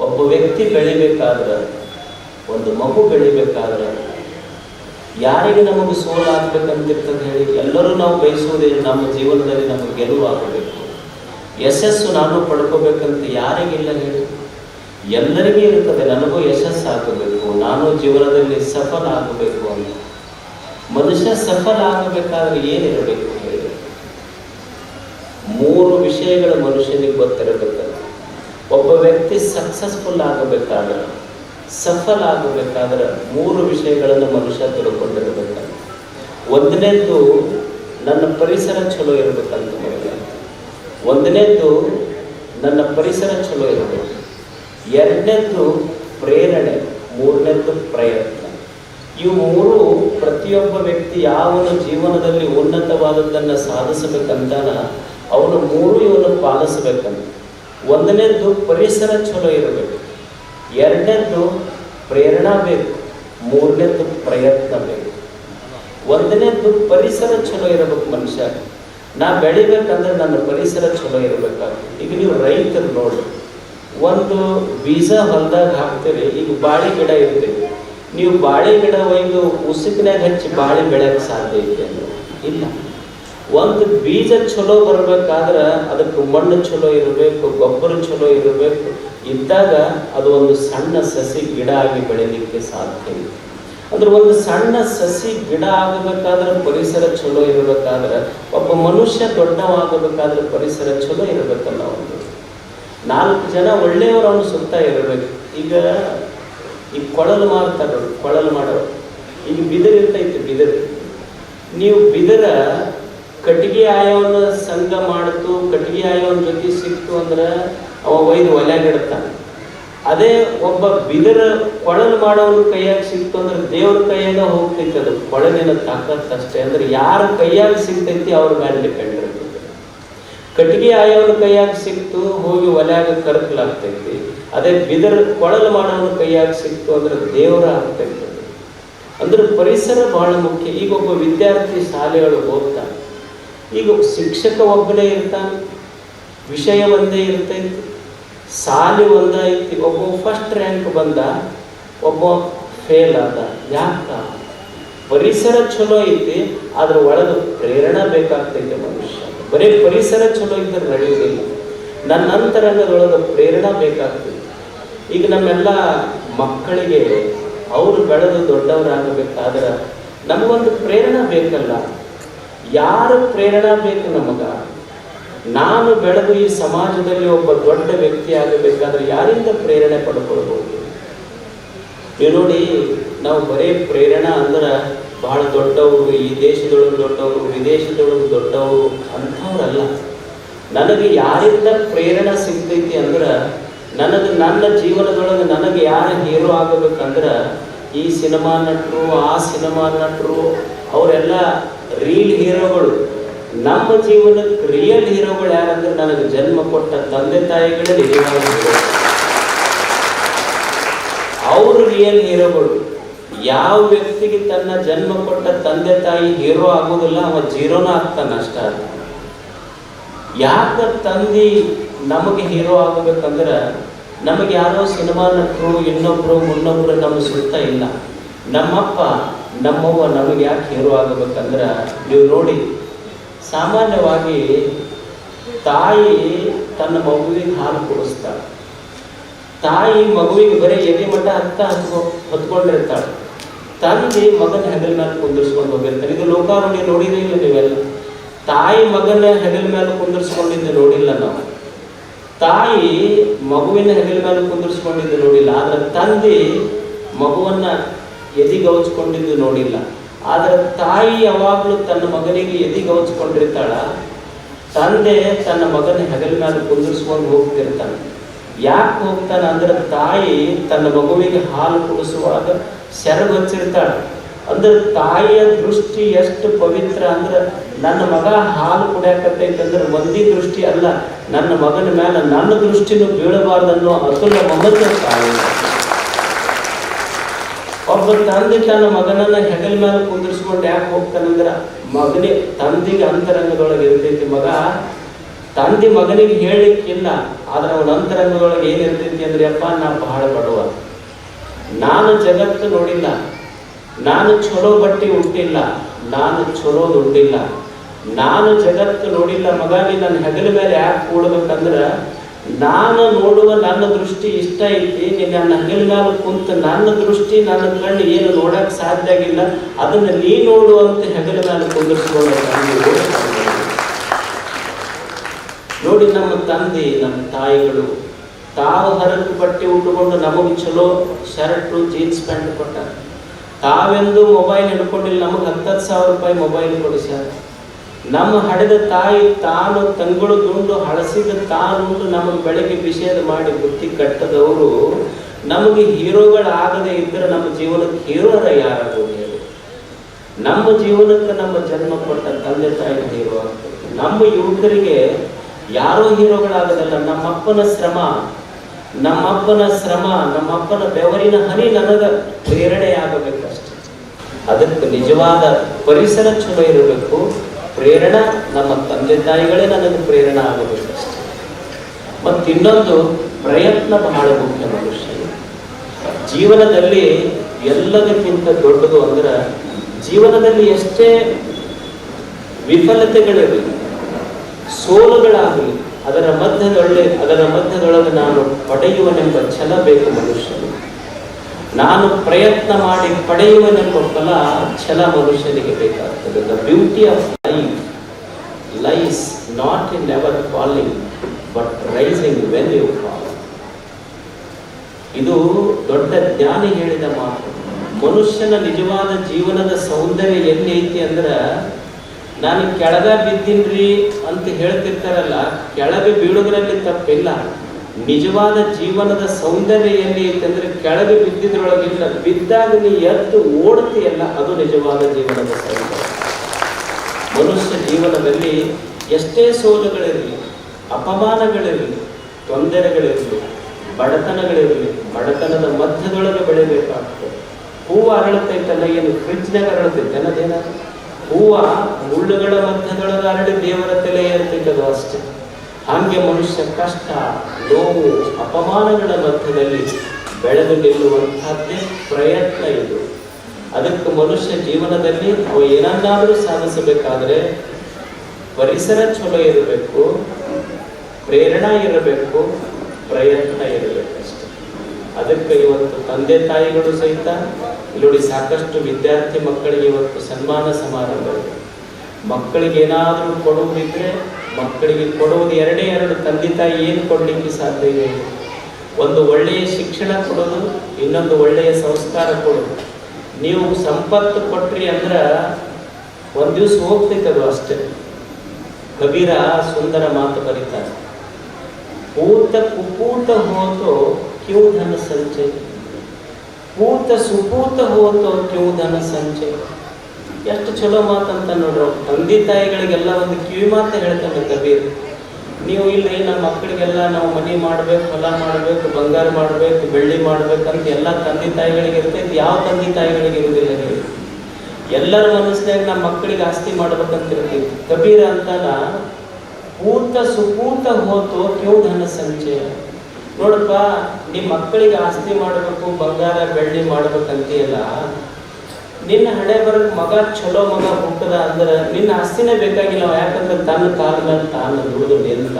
ಒಬ್ಬ ವ್ಯಕ್ತಿ ಬೆಳಿಬೇಕಾದ್ರೆ, ಒಂದು ಮಗು ಬೆಳಿಬೇಕಾದ್ರೆ, ಯಾರಿಗೆ ನಮಗೆ ಸೋಲಾಗಬೇಕಂತಿರ್ತದೆ ಹೇಳಿ ಎಲ್ಲರೂ ನಾವು ಬಯಸುವುದೇ ನಮ್ಮ ಜೀವನದಲ್ಲಿ ನಮಗೆ ಗೆಲುವು ಆಗಬೇಕು ಯಶಸ್ಸು ನಾನು ಪಡ್ಕೋಬೇಕಂತ ಯಾರಿಗಿಲ್ಲ ಹೇಳಿ. ಎಲ್ಲರಿಗೂ ಇರ್ತದೆ, ನನಗೂ ಯಶಸ್ಸು ಆಗಬೇಕು, ನಾನು ಜೀವನದಲ್ಲಿ ಸಫಲ ಆಗಬೇಕು ಅಂತ. ಮನುಷ್ಯ ಸಫಲ ಆಗಬೇಕಾದ್ರೆ ಏನಿರಬೇಕು ಹೇಳಿ. ಮೂರು ವಿಷಯಗಳು ಮನುಷ್ಯನಿಗೆ ಗೊತ್ತಿರಬೇಕು. ಸಕ್ಸಸ್ಫುಲ್ ಆಗಬೇಕಾದ್ರೆ, ಸಫಲ ಆಗಬೇಕಾದ್ರೆ ಮೂರು ವಿಷಯಗಳನ್ನು ಮನುಷ್ಯ ತಿಳ್ಕೊಂಡಿರ್ಬೇಕು ಒಂದನೇದ್ದು, ನನ್ನ ಪರಿಸರ ಚಲೋ ಇರಬೇಕಂತ ಒಂದನೇದ್ದು, ನನ್ನ ಪರಿಸರ ಚಲೋ ಇರಬೇಕು. ಎರಡನೇದ್ದು, ಪ್ರೇರಣೆ. ಮೂರನೇದ್ದು, ಪ್ರಯತ್ನ. ಇವು ಮೂರು ಪ್ರತಿಯೊಬ್ಬ ವ್ಯಕ್ತಿ ಯಾವನು ಜೀವನದಲ್ಲಿ ಉನ್ನತವಾದದ್ದನ್ನು ಸಾಧಿಸಬೇಕಂತಾನ, ಅವನು ಮೂರು ಇವನು ಪಾಲಿಸಬೇಕಂತ. ಒಂದನೇದ್ದು ಪರಿಸರ ಚಲೋ ಇರಬೇಕು. ಎರಡನೇದ್ದು ಪ್ರೇರಣಾ ಬೇಕು. ಮೂರನೇದ್ದು ಪ್ರಯತ್ನ ಬೇಕು. ಒಂದನೇದ್ದು ಪರಿಸರ ಚಲೋ ಇರಬೇಕು ಮನುಷ್ಯ. ನಾ ಬೆಳಿಬೇಕಂದ್ರೆ ನನ್ನ ಪರಿಸರ ಚಲೋ ಇರಬೇಕಾಗ್ತದೆ. ಈಗ ನೀವು ರೈತರು ನೋಡಿ, ಒಂದು ಬೀಜ ಹೊಲದಾಗ ಹಾಕ್ತೀರಿ, ಈಗ ಬಾಳೆ ಗಿಡ ಇರ್ತೀವಿ ನೀವು ಬಾಳೆ ಗಿಡ ಒಯ್ದು ಉಸುಕಿನಾಗ ಹಚ್ಚಿ ಬಾಳೆ ಬೆಳೆಯಕ್ಕೆ ಸಾಧ್ಯ ಇದೆ ಇಲ್ಲ. ಒಂದು ಬೀಜ ಚಲೋ ಬರ್ಬೇಕಾದ್ರೆ ಅದಕ್ಕೆ ಮಣ್ಣು ಚಲೋ ಇರಬೇಕು, ಗೊಬ್ಬರ ಚಲೋ ಇರಬೇಕು. ಇದ್ದಾಗ ಅದು ಒಂದು ಸಣ್ಣ ಸಸಿ ಗಿಡ ಆಗಿ ಬೆಳೀಲಿಕ್ಕೆ ಸಾಧ್ಯ ಇದೆ. ಅಂದ್ರೆ ಒಂದು ಸಣ್ಣ ಸಸಿ ಗಿಡ ಆಗಬೇಕಾದ್ರೆ ಪರಿಸರ ಚಲೋ ಇರಬೇಕಾದ್ರೆ, ಒಬ್ಬ ಮನುಷ್ಯ ದೊಡ್ಡವಾಗಬೇಕಾದ್ರೆ ಪರಿಸರ ಚಲೋ ಇರಬೇಕಲ್ಲ ಒಂದು. ನಾಲ್ಕು ಜನ ಒಳ್ಳೆಯವರು ಅವನು ಸುತ್ತ ಇರಬೇಕು. ಈಗ ಈ ಕೊಳಲು ಮಾರ್ತಾರೆ ಕೊಳಲು ಮಾಡೋರು ಈಗ ಬಿದಿರು ಇರ್ತೈತಿ ಬಿದಿರು. ನೀವು ಬಿದಿರ ಕಟ್ಟಿಗೆ ಆಯವನ ಸಂಘ ಮಾಡ್ತು, ಕಟ್ಟಿಗೆ ಆಯವನ ಜೊತೆ ಸಿಕ್ತು ಅಂದ್ರೆ ಅವ ಒಯ್ದು ಒಲೆಗಿಡ್ತಾನೆ. ಅದೇ ಒಬ್ಬ ಬಿದರ ಕೊಳಲು ಮಾಡೋನು ಕೈಯಾಗಿ ಸಿಕ್ತು ಅಂದ್ರೆ ದೇವ್ರ ಕೈಯಾಗ ಹೋಗ್ತೈತಿ ಅದು. ಕೊಳಲಿನ ತಾಕತ್ ಅಷ್ಟೇ. ಅಂದ್ರೆ ಯಾರ ಕೈಯಾಗ ಸಿಗ್ತೈತಿ ಅವ್ರ ಮೇಲೆ ಡಿಪೆಂಡ್ ಇರ್ತೈತಿ. ಕಟ್ಟಿಗೆ ಆಯವನ ಕೈಯಾಗ ಸಿಕ್ತು, ಹೋಗಿ ಒಲೆಯಾಗ ಕರ್ಕಲಾಗ್ತೈತಿ. ಅದೇ ಬಿದರ ಕೊಳಲು ಮಾಡೋನು ಕೈಯಾಗ ಸಿಕ್ತು ಅಂದ್ರೆ ದೇವರ ಆಗ್ತೈತಿ ಅಂದ್ರೆ ಪರಿಸರ ಬಹಳ ಮುಖ್ಯ. ಈಗ ಒಬ್ಬ ವಿದ್ಯಾರ್ಥಿ ಶಾಲೆಗಳು ಹೋಗ್ತಾನೆ. ಈಗ ಶಿಕ್ಷಕ ಒಬ್ಬನೇ ಇರ್ತಾನೆ, ವಿಷಯ ಒಂದೇ ಇರ್ತೈತಿ, ಸಾಲಿ ಒಂದೇ ಐತಿ ಒಬ್ಬ ಫಸ್ಟ್ ರ್ಯಾಂಕ್ ಬಂದ, ಒಬ್ಬ ಫೇಲ್ ಆದ ಯಾಕ ಪರಿಸರ ಚಲೋ ಐತಿ ಅದ್ರ ಒಳಗೆ ಪ್ರೇರಣೆ ಬೇಕಾಗ್ತೈತೆ ಮನುಷ್ಯ. ಬರೀ ಪರಿಸರ ಚಲೋ ಇದ್ರೆ ನಡೆಯುವುದಿಲ್ಲ ನನ್ನ ಅಂತರಂಗದೊಳಗೆ ಪ್ರೇರಣೆ ಬೇಕಾಗ್ತೈತಿ. ಈಗ ನಮ್ಮೆಲ್ಲ ಮಕ್ಕಳಿಗೆ, ಅವರು ಬೆಳೆದು ದೊಡ್ಡವರಾಗಬೇಕಾದ್ರೆ ನಮಗೊಂದು ಪ್ರೇರಣೆ ಬೇಕಲ್ಲ. ಯಾರು ಪ್ರೇರಣೆ ಬೇಕು ನಮಗ? ನಾನು ಬೆಳೆದು ಈ ಸಮಾಜದಲ್ಲಿ ಒಬ್ಬ ದೊಡ್ಡ ವ್ಯಕ್ತಿ ಆಗಬೇಕಾದ್ರೆ ಯಾರಿಂದ ಪ್ರೇರಣೆ ಪಡ್ಕೊಳ್ಬಹುದು? ನೀವು ನೋಡಿ, ನಾವು ಬರೀ ಪ್ರೇರಣಾ ಅಂದ್ರೆ ಬಹಳ ದೊಡ್ಡವರು, ಈ ದೇಶದೊಳಗೆ ದೊಡ್ಡವರು, ವಿದೇಶದೊಳಗೆ ದೊಡ್ಡವರು ಅಂಥವ್ರಲ್ಲ. ನನಗೆ ಯಾರಿಂದ ಪ್ರೇರಣೆ ಸಿಗ್ತೈತಿ ಅಂದ್ರೆ, ನನಗೆ ನನ್ನ ಜೀವನದೊಳಗೆ ನನಗೆ ಯಾರು ಹೀರೋ ಆಗಬೇಕಂದ್ರೆ, ಈ ಸಿನಿಮಾ ನಟರು, ಆ ಸಿನಿಮಾ ನಟರು, ಅವರೆಲ್ಲ ರೀಲ್ ಹೀರೋಗಳು ನಮ್ಮ ಜೀವನದ ರಿಯಲ್ ಹೀರೋಗಳು ಯಾರಂದ್ರೆ ನನಗೆ ಜನ್ಮ ಕೊಟ್ಟ ತಂದೆ ತಾಯಿಗಳೇ ಹೀರೋ ಅವರು ರಿಯಲ್ ಹೀರೋಗಳು ಯಾವ ವ್ಯಕ್ತಿಗೆ ತನ್ನ ಜನ್ಮ ಕೊಟ್ಟ ತಂದೆ ತಾಯಿ ಹೀರೋ ಆಗೋದಿಲ್ಲ, ಅವ ಜೀರೋನ ಆಗ್ತಾನ ಅಷ್ಟ. ಯಾಕ ತಂದಿ ನಮಗೆ ಹೀರೋ ಆಗಬೇಕಂದ್ರೆ, ನಮಗೆ ಯಾರೋ ಸಿನಿಮಾ ನಟರು ಇನ್ನೊಬ್ರು, ಮುನ್ನೊಬ್ರು ನಮ್ಮ ಸುತ್ತ ಇಲ್ಲ. ನಮ್ಮಪ್ಪ ನಮ್ಮವ್ವ ನಮಗೆ ಯಾಕೆ ಹೇರು ಆಗಬೇಕಂದ್ರೆ ನೀವು ನೋಡಿ. ಸಾಮಾನ್ಯವಾಗಿ ತಾಯಿ ತನ್ನ ಮಗುವಿಗೆ ಹಾಲು ಕೊಡಿಸ್ತಾಳೆ. ತಾಯಿ ಮಗುವಿಗೆ ಬರೀ ಎದೆ ಮಟ್ಟ ಹತ್ತ ಹತ್ಕೊ ಹೊತ್ಕೊಂಡಿರ್ತಾಳೆ. ತಂದೆ ಮಗನ ಹೆಗಲ ಮೇಲೆ ಕುಂದಿರ್ಸ್ಕೊಂಡು ಹೋಗಿರ್ತಾರೆ ಇದು ಲೋಕಾರಣ್ಯ ನೋಡಿದೇ ಇಲ್ಲ ನೀವೆಲ್ಲ. ತಾಯಿ ಮಗನ ಹೆಗಲ ಮೇಲೆ ಕುಂದಿರ್ಸ್ಕೊಂಡಿದ್ದು ನೋಡಿಲ್ಲ ನಾವು. ತಾಯಿ ಮಗುವಿನ ಹೆಗಲ ಮೇಲೆ ಕುಂದಿರ್ಸ್ಕೊಂಡಿದ್ದು ನೋಡಿಲ್ಲ. ಆದ್ರೆ ತಂದೆ ಮಗುವನ್ನ ಎದಿಗೌಚ್ಕೊಂಡಿದ್ದು ನೋಡಿಲ್ಲ. ಆದ್ರೆ ತಾಯಿ ಯಾವಾಗಲೂ ತನ್ನ ಮಗನಿಗೆ ಎದಿಗೌಚ್ಕೊಂಡಿರ್ತಾಳ ತಂದೆ ತನ್ನ ಮಗನ ಹೆಗಲ ಮೇಲೆ ಕುಂದಿರ್ಸ್ಕೊಂಡು ಹೋಗ್ತಿರ್ತಾನೆ. ಯಾಕೆ ಹೋಗ್ತಾನೆ ಅಂದ್ರೆ ತಾಯಿ ತನ್ನ ಮಗುವಿಗೆ ಹಾಲು ಕುಡಿಸುವಾಗ ಸೆರಗೊಚ್ಚಿರ್ತಾಳೆ ಅಂದ್ರೆ ತಾಯಿಯ ದೃಷ್ಟಿ ಎಷ್ಟು ಪವಿತ್ರ ಅಂದ್ರೆ ನನ್ನ ಮಗ ಹಾಲು ಕುಡಿಯಾಕತ್ತೈತೆ ಅಂದ್ರೆ ಮಂದಿ ದೃಷ್ಟಿ ಅಲ್ಲ. ನನ್ನ ಮಗನ ಮೇಲೆ ನನ್ನ ದೃಷ್ಟಿನೂ ಬೀಳಬಾರ್ದನ್ನೋ ಅತುಲ ಮಮತೆ ತಾಯಿ. ಒಬ್ಬ ತಂದೆ ತನ್ನ ಮಗನನ್ನ ಹೆಗಲ ಮೇಲೆ ಕುಂದಿರ್ಸ್ಕೊಂಡು ಯಾಕೆ ಹೋಗ್ತಾನಂದ್ರ ಮಗನೇ ತಂದಿಗೆ ಅಂತರಂಗದೊಳಗೆ ಇರ್ತೈತಿ ಮಗ. ತಂದೆ ಮಗನಿಗೆ ಹೇಳಲಿಕ್ಕಿಲ್ಲ ಆದ್ರೆ ಅವನ ಅಂತರಂಗದೊಳಗೆ ಏನಿರ್ತೈತಿ ಅಂದ್ರೆ ಅಪ್ಪ ನಾ ಬಹಳ ಬಡವ. ನಾನು ಜಗತ್ತು ನೋಡಿಲ್ಲ, ನಾನು ಚಲೋ ಬಟ್ಟೆ ಉಟ್ಟಿಲ್ಲ, ನಾನು ಚಲೋ ದುಡ್ಡಿಲ್ಲ. ನಾನು ಜಗತ್ತು ನೋಡಿಲ್ಲ ಮಗನಿಗೆ ನನ್ನ ಹೆಗಲ ಮೇಲೆ ಯಾಕೆ ಕೂಡ್ಬೇಕಂದ್ರ ನಾನು ನೋಡುವ ನನ್ನ ದೃಷ್ಟಿ ಇಷ್ಟ ಐತಿ ನೀನು ನನ್ನ ಹೆಗಲ ಮೇಲೆ ಕುಂತ ನನ್ನ ದೃಷ್ಟಿ ನನ್ನ ಕಣ್ಣು ಏನು ನೋಡಕ್ ಸಾಧ್ಯ ಆಗಿಲ್ಲ, ಅದನ್ನ ನೀ ನೋಡುವಂತ ಹೆಗಲ ಮೇಲೆ ಕುಂದಿರ್ಸ್ಕೊಳ್ಳೋ ನೋಡಿ ನಮ್ಮ ತಂದೆ, ನಮ್ಮ ತಾಯಿಗಳು, ತಾವು ಹರಕು ಬಟ್ಟೆ ಉಟ್ಟುಕೊಂಡು ನಮಗೆ ಚಲೋ ಶರ್ಟು, ಜೀನ್ಸ್, ಪ್ಯಾಂಟ್ ಕೊಟ್ಟಾರ. ತಾವೆಂದು ಮೊಬೈಲ್ ಹಿಡ್ಕೊಂಡಿಲ್ಲ, ನಮಗೆ ಹತ್ತತ್ತು ಸಾವಿರ ರೂಪಾಯಿ ಮೊಬೈಲ್ ಕೊಡಿಸ್ಯಾರ ನಮ್ಮ ಹಡೆದ ತಾಯಿ ತಾನು ತಂಗಳು ದುಂಡು ಹಳಸಿದ ತಾನುಂಡು ನಮ್ಮ ಬೆಳಗ್ಗೆ ವಿಷಯದ ಮಾಡಿ ಬುತ್ತಿ ಕಟ್ಟದವರು ನಮಗೆ ಹೀರೋಗಳಾಗದೇ ಇದ್ದರೆ ನಮ್ಮ ಜೀವನಕ್ಕೆ ಹೀರೋರ ಯಾರು ನಮ್ಮ ಜೀವನಕ್ಕೆ ನಮ್ಮ ಜನ್ಮ ಕೊಟ್ಟ ತಂದೆ ತಾಯಿ ಹೀರೋ ನಮ್ಮ ಯುವಕರಿಗೆ ಯಾರೋ ಹೀರೋಗಳಾಗದಲ್ಲ ನಮ್ಮಪ್ಪನ ಶ್ರಮ ನಮ್ಮಪ್ಪನ ಶ್ರಮ, ನಮ್ಮಪ್ಪನ ಬೆವರಿನ ಹನಿ ನನಗ ಪ್ರೇರಣೆಯಾಗಬೇಕಷ್ಟೆ. ಅದಕ್ಕೆ ನಿಜವಾದ ಪರಿಸರ ಚಲೋ ಇರಬೇಕು. ಪ್ರೇರಣಾ, ನಮ್ಮ ತಂದೆ ತಾಯಿಗಳೇ ನನಗೆ ಪ್ರೇರಣ ಆಗಬೇಕಷ್ಟೆ ಮತ್ತಿನ್ನೊಂದು ಪ್ರಯತ್ನ ಬಹಳ ಮುಖ್ಯ ಮನುಷ್ಯ. ಜೀವನದಲ್ಲಿ ಎಲ್ಲದಕ್ಕಿಂತ ದೊಡ್ಡದು ಅಂದ್ರೆ ಜೀವನದಲ್ಲಿ ಎಷ್ಟೇ ವಿಫಲತೆಗಳಿರಲಿ, ಸೋಲುಗಳಾಗಲಿ, ಅದರ ಮಧ್ಯದೊಳ್ಳೆ, ಅದರ ಮಧ್ಯದೊಳಗೆ ನಾನು ಪಡೆಯುವನೆಂಬ ಛಲ ಬೇಕು ಮನುಷ್ಯನು ನಾನು ಪ್ರಯತ್ನ ಮಾಡಿ ಪಡೆಯುವನೆಂಬ ಫಲ ಛಲ ಮನುಷ್ಯನಿಗೆ ಬೇಕಾಗ್ತದೆ. The beauty of life not in never falling, but rising when you fall. ಇದು ದೊಡ್ಡ ಜ್ಞಾನಿ ಹೇಳಿದ ಮಾತು. ಮನುಷ್ಯನ ನಿಜವಾದ ಜೀವನದ ಸೌಂದರ್ಯ ಎಲ್ಲಿ ಐತಿ ಅಂದ್ರ ನಾನು ಕೆಳಗ ಬಿದ್ದೀನ್ರಿ ಅಂತ ಹೇಳ್ತಿರ್ತಾರಲ್ಲ ಕೆಳಗೆ ಬೀಳೋದ್ರಲ್ಲಿ ತಪ್ಪಿಲ್ಲ. ನಿಜವಾದ ಜೀವನದ ಸೌಂದರ್ಯ ಎಲ್ಲಿ ಐತಿ ಅಂದ್ರೆ ಕೆಳಗೆ ಬಿದ್ದಿದ್ರೊಳಗಿಲ್ಲ ಬಿದ್ದಾಗ ನೀ ಎದ್ದು ಓಡ್ತಿಯಲ್ಲ ಅದು ನಿಜವಾದ ಜೀವನದ ಸೌಂದರ್ಯ. ಮನುಷ್ಯ ಜೀವನದಲ್ಲಿ ಎಷ್ಟೇ ಸೋಲುಗಳಿರಲಿ, ಅಪಮಾನಗಳಿರಲಿ, ತೊಂದರೆಗಳಿರಲಿ, ಬಡತನಗಳಿರಲಿ, ಬಡತನದ ಮಧ್ಯದೊಳಗೆ ಬೆಳಿಬೇಕಾಗ್ತದೆ. ಹೂವು ಅರಳತೈತಲ್ಲ ಏನು ಫ್ರಿಜ್ನಾಗ ಅರಳುತ್ತೆ? ಅನ್ನೋದೇನಾದ್ರು ಹೂವು ಮುಳ್ಳುಗಳ ಮಧ್ಯದೊಳಗೆ ಅರಳಿ ದೇವರ ತಲೆ ಏರ್ತೈತದು ಅಷ್ಟೇ. ಹಾಗೆ ಮನುಷ್ಯ ಕಷ್ಟ, ನೋವು, ಅಪಮಾನಗಳ ಮಧ್ಯದಲ್ಲಿ ಬೆಳೆದು ನಿಲ್ಲುವಂತಹದ್ದೇ ಪ್ರಯತ್ನ ಇದು. ಅದಕ್ಕೆ ಮನುಷ್ಯ ಜೀವನದಲ್ಲಿ ಅವು ಏನನ್ನಾದರೂ ಸಾಧಿಸಬೇಕಾದ್ರೆ ಪರಿಸರ ಚಲೋ ಇರಬೇಕು, ಪ್ರೇರಣಾ ಇರಬೇಕು, ಪ್ರಯತ್ನ ಇರಬೇಕಷ್ಟೆ ಅದಕ್ಕೆ ಇವತ್ತು ತಂದೆ ತಾಯಿಗಳು ಸಹಿತ, ಇಲ್ಲಿ ಸಾಕಷ್ಟು ವಿದ್ಯಾರ್ಥಿ ಮಕ್ಕಳಿಗೆ ಇವತ್ತು ಸನ್ಮಾನ ಸಮಾರಂಭ ಇದೆ ಮಕ್ಕಳಿಗೆ ಏನಾದರೂ ಕೊಡುವುದಿದ್ರೆ, ಮಕ್ಕಳಿಗೆ ಕೊಡುವುದು ಎರಡೇ ಎರಡು ತಂದೆ ತಾಯಿ ಏನು ಕೊಡಲಿಕ್ಕೆ ಸಾಧ್ಯ ಇದೆ? ಒಂದು ಒಳ್ಳೆಯ ಶಿಕ್ಷಣ ಕೊಡೋದು, ಇನ್ನೊಂದು ಒಳ್ಳೆಯ ಸಂಸ್ಕಾರ ಕೊಡೋದು. ನೀವು ಸಂಪತ್ತು ಕೊಟ್ರಿ ಅಂದ್ರೆ ಒಂದು ದಿವಸ ಹೋಗ್ತೈತೆ ಅದು ಅಷ್ಟೇ. ಕಬೀರ ಸುಂದರ ಮಾತು ಬರೀತಾರೆ. ಊತ ಕುಪೂತ ಹೋತೋ ಕ್ಯೂ ಧನ ಸಂಚೆ. ಕೂತ ಸುಪೂತ ಹೋತೋ ಕ್ಯೂ ಧನ ಸಂಚಯ ಎಷ್ಟು ಚಲೋ ಮಾತಂತ ನೋಡ್ರಿ ತಂದೆ ತಾಯಿಗಳಿಗೆಲ್ಲ ಒಂದು ಕಿವಿ ಮಾತು ಹೇಳ್ತಾನೆ ಕಬೀರ್ ನೀವು ಇಲ್ಲಿ ನಮ್ಮ ಮಕ್ಕಳಿಗೆಲ್ಲ ನಾವು ಮನೆ ಮಾಡ್ಬೇಕು, ಹೊಲ ಮಾಡ್ಬೇಕು, ಬಂಗಾರ ಮಾಡ್ಬೇಕು, ಬೆಳ್ಳಿ ಮಾಡ್ಬೇಕಂತ ಎಲ್ಲ ತಂದೆ ತಾಯಿಗಳಿಗೆ ಇರ್ತೈತಿ. ಯಾವ ತಂದೆ ತಾಯಿಗಳಿಗೆ ಇರುವುದಿಲ್ಲ ಹೇಳಿ. ಎಲ್ಲರ ಮನಸ್ಸಿನಾಗ ನಮ್ಮ ಮಕ್ಕಳಿಗೆ ಆಸ್ತಿ ಮಾಡ್ಬೇಕಂತ ಇರ್ತೈತಿ. ಕಬೀರ ಅಂತಾನ ಪೂರ್ತ ಸುಪೂರ್ತ ಹೋತು ಕ್ಯೂ ಧನ ಸಂಚಯ ನೋಡಪ್ಪ, ನಿಮ್ಮ ಮಕ್ಕಳಿಗೆ ಆಸ್ತಿ ಮಾಡಬೇಕು, ಬಂಗಾರ, ಬೆಳ್ಳಿ ಮಾಡ್ಬೇಕಂತೀಯಲ್ಲ ನಿನ್ನ ಹಣೆ ಬರಕ್ ಮಗ ಚಲೋ ಮಗ ಹುಟ್ಟದ ಅಂದ್ರೆ ನಿನ್ನ ಆಸ್ತಿನೇ ಬೇಕಾಗಿಲ್ಲ ಯಾಕಂದ್ರೆ ತನ್ನ ಕಾಲ ತಾನು ದುಡಿದು ನಿಂತ